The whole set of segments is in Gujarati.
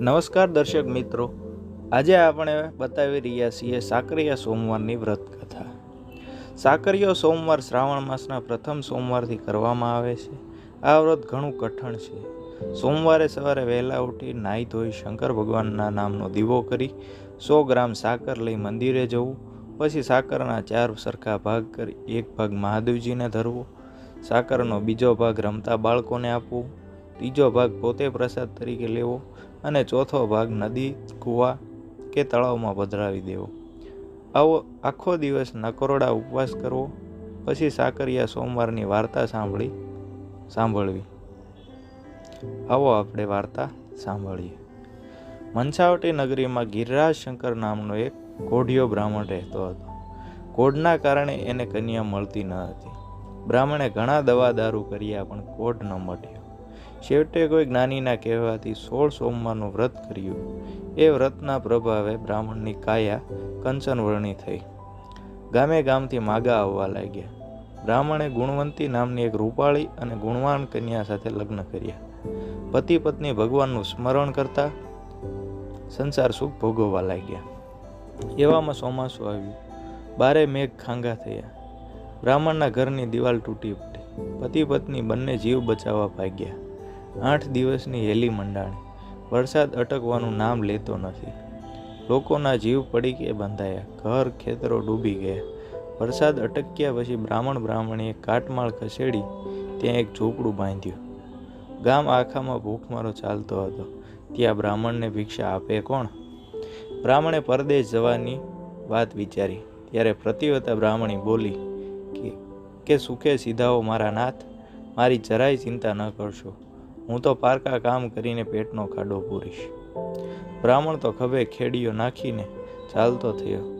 નમસ્કાર દર્શક મિત્રો. આજે આપણે બતાવી રહ્યા છીએ સાકરિયા સોમવારની વ્રત કથા સાકરિયો સોમવાર શ્રાવણ માસના પ્રથમ સોમવારથી કરવામાં આવે છે. આ વ્રત ઘણું કઠણ છે. સોમવારે સવારે વહેલા ઉઠી નાહી ધોઈ શંકર ભગવાનના નામનો દીવો કરી સો ગ્રામ સાકર લઈ મંદિરે જવું. પછી સાકરના ચાર સરખા ભાગ કરી એક ભાગ મહાદેવજીને ધરવો. સાકરનો બીજો ભાગ રમતા બાળકોને આપવો. ત્રીજો ભાગ પોતે પ્રસાદ તરીકે લેવો. અને ચોથો ભાગ નદી, કૂવા કે તળાવમાં પધરાવી દેવો. આવો આખો દિવસ નકરોડા ઉપવાસ કરવો, પછી સાકરિયા સોમવારની વાર્તા સાંભળી, સાંભળવી. આવો આપણે વાર્તા સાંભળીએ. મંછાવટી નગરીમાં ગિરિરાજ શંકર નામનો એક કોઢિયો બ્રાહ્મણ રહેતો હતો. કોઢના કારણે એને કન્યા મળતી ન હતી. બ્રાહ્મણે ઘણા દવા દારૂ કર્યા, પણ કોઢ ન મટ્યો. છેવટે કોઈ જ્ઞાનીના કહેવાથી સોળ સોમવારનું વ્રત કર્યું. એ વ્રતના પ્રભાવે બ્રાહ્મણની કાયા કંચનવર્ણી થઈ. ગામે ગામથી માગા આવવા લાગ્યા. બ્રાહ્મણે ગુણવંતી નામની એક રૂપાળી અને ગુણવાન કન્યા સાથે લગ્ન કર્યા. પતિ પત્ની ભગવાનનું સ્મરણ કરતા સંસાર સુખ ભોગવવા લાગ્યા. એવામાં ચોમાસું આવ્યું. બારે મેઘ ખાંગા થયા. બ્રાહ્મણના ઘરની દિવાલ તૂટી પડી પતિ પત્ની બંને જીવ બચાવવા ભાગ્યા. આઠ દિવસની હેલી મંડાણી. વરસાદ અટકવાનું નામ લેતો નથી. લોકોના જીવ પડી કે બંધાયા. ઘર ખેતરો ડૂબી ગયા. વરસાદ અટક્યા પછી બ્રાહ્મણ બ્રાહ્મણીએ કાટમાળ ખસેડી ત્યાં એક ઝૂંપડું બાંધ્યું. ગામ આખામાં ભૂખમારો ચાલતો હતો. ત્યાં બ્રાહ્મણને ભિક્ષા આપે કોણ? બ્રાહ્મણે પરદેશ જવાની વાત વિચારી. ત્યારે પ્રતિવતા બ્રાહ્મણી બોલી કે કે સુખે સીધાઓ મારા નાથ? મારી જરાય ચિંતા ન કરશો. હું તો પારકા કામ કરીને પેટનો ખાડો પૂરીશ. બ્રાહ્મણ તો ખભે ખેડીઓ નાખીને ચાલતો થયો.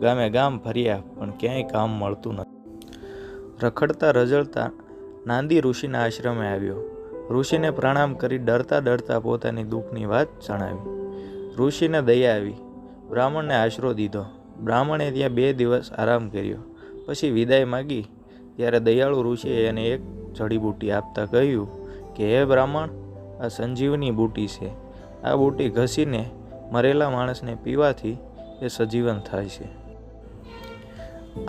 ગામે ગામ ફર્યા પણ ક્યાંય કામ મળતું નથી રખડતા રજળતા નાંદી ઋષિના આશ્રમે આવ્યો. ઋષિને પ્રણામ કરી ડરતા ડરતા પોતાની દુઃખની વાત જણાવી. ઋષિને દયા આવી. બ્રાહ્મણને આશરો દીધો. બ્રાહ્મણે ત્યાં બે દિવસ આરામ કર્યો. પછી વિદાય માગી. ત્યારે દયાળુ ઋષિએ એને એક જડીબુટી આપતા કહ્યું કે, હે બ્રાહ્મણ, આ સંજીવની બૂટી છે. આ બૂટી ઘસીને મરેલા માણસને પીવાથી એ સજીવન થાય છે.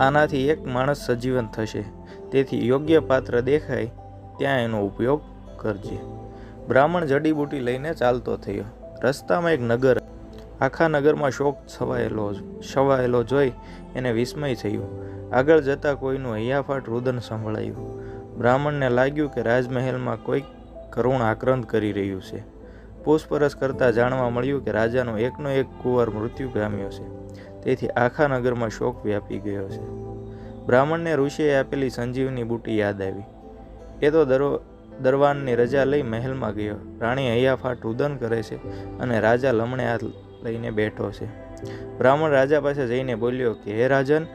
આનાથી એક માણસ સજીવન થશે. તેથી યોગ્ય પાત્ર દેખાય ત્યાં એનો ઉપયોગ કરજે. બ્રાહ્મણ જડીબૂટી લઈને ચાલતો થયો. રસ્તામાં એક નગર, આખા નગરમાં શોક છવાયેલો છવાયેલો જોઈ એને વિસ્મય થયું. આગળ જતાં કોઈનું હૈયાફાટ રુદન સંભળાયું. બ્રાહ્મણને લાગ્યું કે રાજમહેલમાં કોઈ કરુણ આક્રંદ કરી રહ્યું છે. પૂછપરછ કરતાં જાણવા મળ્યું કે રાજાનો એકનો એક કુંવર મૃત્યુ પામ્યો છે. તેથી આખા નગરમાં શોક વ્યાપી ગયો છે. બ્રાહ્મણને ઋષિએ આપેલી સંજીવની બુટી યાદ આવી. એ તો દરો, દરવાનની રજા લઈ મહેલમાં ગયો. રાણી હૈયાફાટ રુદન કરે છે અને રાજા લમણે હાથ લઈને બેઠો છે. બ્રાહ્મણ રાજા પાસે જઈને બોલ્યો કે, હે રાજન,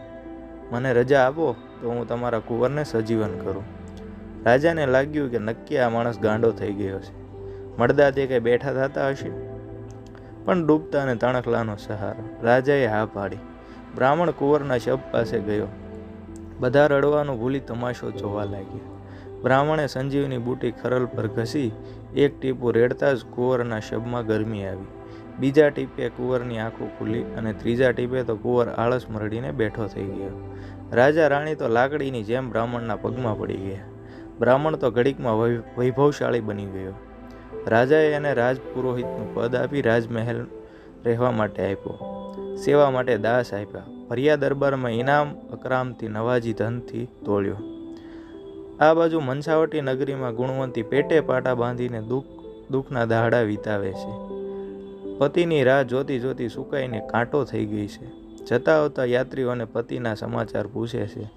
મને રજા આપો તો હું તમારા કુંવરને સજીવન કરું. રાજાને લાગ્યું કે નક્કી આ માણસ ગાંડો થઈ ગયો છે. મળદા તે કંઈ બેઠા થતા હશે? પણ ડૂબતા અને તણખલાનો સહારો. રાજાએ હા પાડી. બ્રાહ્મણ કુંવરના શબ પાસે ગયો. બધા રડવાનું ભૂલી તમાશો જોવા લાગ્યા. બ્રાહ્મણે સંજીવની બુટી ખરલ પર ઘસી, એક ટીપું રેડતા જ કુંવરના શબમાં ગરમી આવી. બીજા ટીપે કુંવરની આંખો ખુલી અને ત્રીજા ટીપે તો કુંવર આળસ મરડીને બેઠો થઈ ગયો. રાજા રાણી તો લાકડીની જેમ બ્રાહ્મણના પગમાં પડી ગયા. બ્રાહ્મણ તો ઘડીકમાં વૈભવશાળી બની ગયો. રાજાએ એને રાજપુરોહિતનું પદ આપી રાજમહેલ રહેવા માટે આપ્યો. સેવા માટે દાસ આપ્યા. ભર્યા દરબારમાં ઇનામ અકરામથી નવાજી ધનથી તોળ્યો. આ બાજુ મંછાવટી નગરીમાં ગુણવંતી પેટે પાટા બાંધીને દુઃખ, દુઃખના દહાડા વિતાવે છે. પતિની રાહ જોતી જોતી સુકાઈને કાંટો થઈ ગઈ છે. જતા આવતા યાત્રીઓને પતિના સમાચાર પૂછે છે.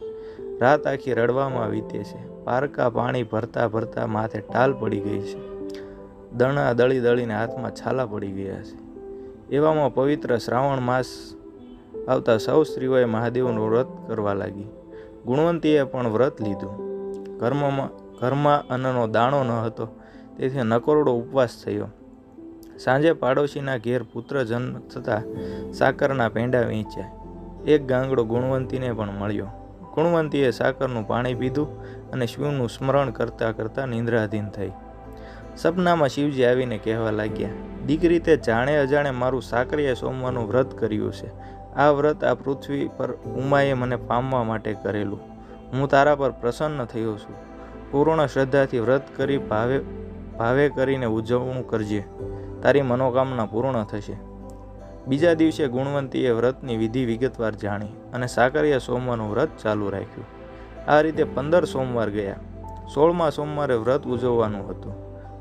રાત આખી રડવામાં વીતે છે. પારકા પાણી ભરતા ભરતા માથે ટાલ પડી ગઈ છે. દણા દળી દળીને હાથમાં છાલા પડી ગયા છે. એવામાં પવિત્ર શ્રાવણ માસ આવતા સૌ સ્ત્રીઓએ મહાદેવનું વ્રત કરવા લાગી. ગુણવંતીએ પણ વ્રત લીધું. ઘરમાં ઘરમાં અન્નનો દાણો ન હતો, તેથી નકોરડો ઉપવાસ થયો. સાંજે પાડોશીના ઘેર પુત્ર જન્મ થતાં સાકરના પેંડા વેચ્યા. એક ગાંગડો ગુણવંતીને પણ મળ્યો. ગુણવંતીએ સાકરનું પાણી પીધું અને શિવનું સ્મરણ કરતાં કરતાં નિંદ્રાધીન થઈ. સપનામાં શિવજી આવીને કહેવા લાગ્યા, દીકરી, તે જાણે અજાણે મારું સાકરીએ સોમવાનું વ્રત કર્યું છે. આ વ્રત આ પૃથ્વી પર ઉમાએ મને પામવા માટે કરેલું. હું તારા પર પ્રસન્ન થયો છું. પૂર્ણ શ્રદ્ધાથી વ્રત કરી ભાવે ભાવે કરીને ઉજવણું કરજે. તારી મનોકામના પૂર્ણ થશે. બીજા દિવસે ગુણવંતીએ વ્રતની વિધિ વિગતવાર જાણી અને સાકરિયા સોમવારનું વ્રત ચાલુ રાખ્યું. આ રીતે પંદર સોમવાર ગયા. સોળમાં સોમવારે વ્રત ઉજવવાનું હતું.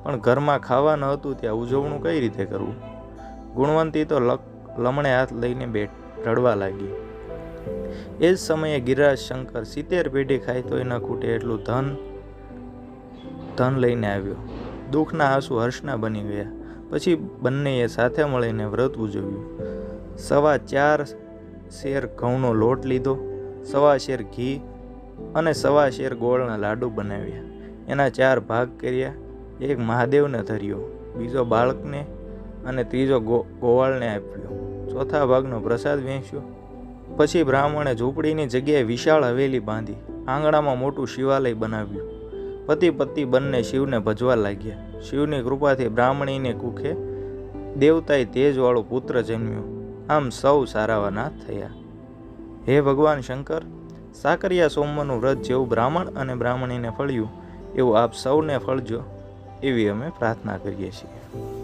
પણ ઘરમાં ખાવા ન હતું ત્યાં ઉજવણું કઈ રીતે કરવું? ગુણવંતી તો લક, લમણે હાથ લઈને બેઠ, રડવા લાગી. એ જ સમયે ગિરિરાજ શંકર સિત્તેર પેઢી ખાય તોય ન ખૂટે એટલું ધન ધન લઈને આવ્યો. દુઃખના આંસુ હર્ષના બની ગયા. પછી બંનેએ સાથે મળીને વ્રત ઉજવ્યું. સવા ચાર શેર ઘઉંનો લોટ લીધો, સવા શેર ઘી અને સવા શેર ગોળના લાડુ બનાવ્યા. એના ચાર ભાગ કર્યા. એક મહાદેવને ધર્યો, બીજો બાળકને અને ત્રીજો ગોવાળને આપ્યો. ચોથા ભાગનો પ્રસાદ વહેંચ્યો પછી બ્રાહ્મણે ઝૂંપડીની જગ્યાએ વિશાળ હવેલી બાંધી, આંગણામાં મોટું શિવાલય બનાવ્યું. પતિ પત્ની બંને શિવને ભજવા લાગ્યા. શિવની કૃપાથી બ્રાહ્મણીને કુખે દેવતાએ તેજવાળો પુત્ર જન્મ્યો. આમ સૌ સારાવાના થયા. હે ભગવાન શંકર, સાકરિયા સોમવારનું વ્રત જેવું બ્રાહ્મણ અને બ્રાહ્મણીને ફળ્યું, એવું આપ સૌને ફળજો, એવી અમે પ્રાર્થના કરીએ છીએ.